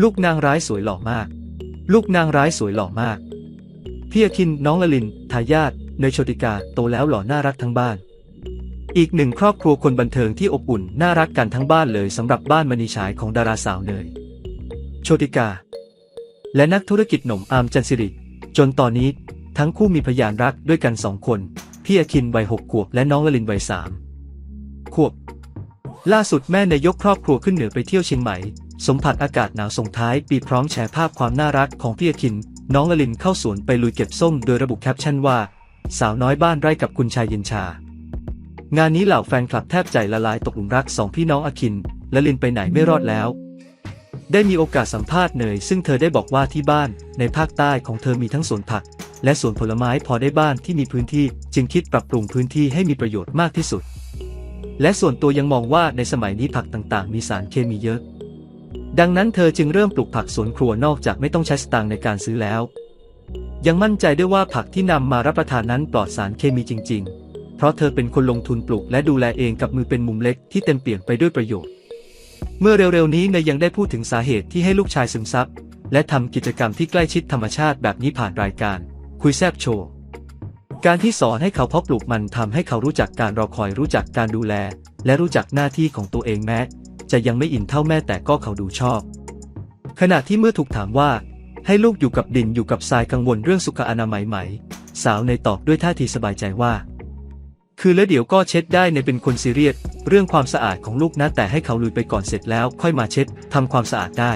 ลูกนางร้ายสวยหล่อมาก ลูกนางร้ายสวยหล่อมาก พี่อาคินน้องละลิน ทายาทเนยโชติกาโตแล้วหล่อน่ารักทั้งบ้าน อีกหนึ่งครอบครัวคนบันเทิงที่อบอุ่นน่ารักกันทั้งบ้านเลยสำหรับบ้านมณีฉายของดาราสาวเนยโชติกา และนักธุรกิจหนุ่มอาร์มจันสิริ จนตอนนี้ทั้งคู่มีพยานรักด้วยกันสองคน พี่อาคินวัยหกขวบและน้องละลินวัยสามขวบ ล่าสุดแม่นายกครอบครัวขึ้นเหนือไปเที่ยวเชียงใหม่ สัมผัสอากาศหนาวส่งท้ายปีพร้อมแชร์ภาพความน่ารักของพี่อคิน น้องละลินเข้าสวนไปลุยเก็บส้มโดยระบุแคปชั่นว่า สาวน้อยบ้านไร่กับคุณชายเย็นชา งานนี้เหล่าแฟนคลับแทบใจละลายตกหลุมรักสองพี่น้องอคินและลินไปไหนไม่รอดแล้ว ได้มีโอกาสสัมภาษณ์เนยซึ่งเธอได้บอกว่าที่บ้านในภาคใต้ของเธอมีทั้งสวนผัก และสวนผลไม้พอได้บ้านที่มีพื้นที่ จึงคิดปรับปรุงพื้นที่ให้มีประโยชน์มากที่สุด และส่วนตัวยังมองว่าในสมัยนี้ผักต่างๆ มีสารเคมีเยอะ ดังนั้นเธอจึงเริ่มปลูกผักสวนครัวนอกจากไม่ต้องใช้สตางค์ในการซื้อแล้ว ยังมั่นใจด้วยว่าผักที่นำมารับประทานนั้นปลอดสารเคมีจริง ๆ เพราะเธอเป็นคนลงทุนปลูกและดูแลเองกับมือเป็นมุมเล็กที่เต็มเปี่ยมไปด้วยประโยชน์ เมื่อเร็วๆนี้เนยยังได้พูดถึงสาเหตุที่ให้ลูกชายซึมซับและทำกิจกรรมที่ใกล้ชิดธรรมชาติแบบนี้ผ่านรายการ คุยแซบโชว์การที่สอนให้เขาเพาะปลูกมันทำให้เขารู้จักการรอคอยรู้จักการดูแล และรู้จักหน้าที่ของตัวเองแม้ จะยังไม่อินเท่าแม่แต่ก็เขาดูชอบ ขณะที่เมื่อถูกถามว่า ให้ลูกอยู่กับดินอยู่กับทรายกังวลเรื่องสุขอนามัยไหม สาวในตอบด้วยท่าทีสบายใจว่า คือแล้วเดี๋ยวก็เช็ดได้ในเป็นคนซีเรียสเรื่องความสะอาดของลูกนะแต่ให้เขาลุยไปก่อนเสร็จแล้วค่อยมาเช็ดทำความสะอาดได้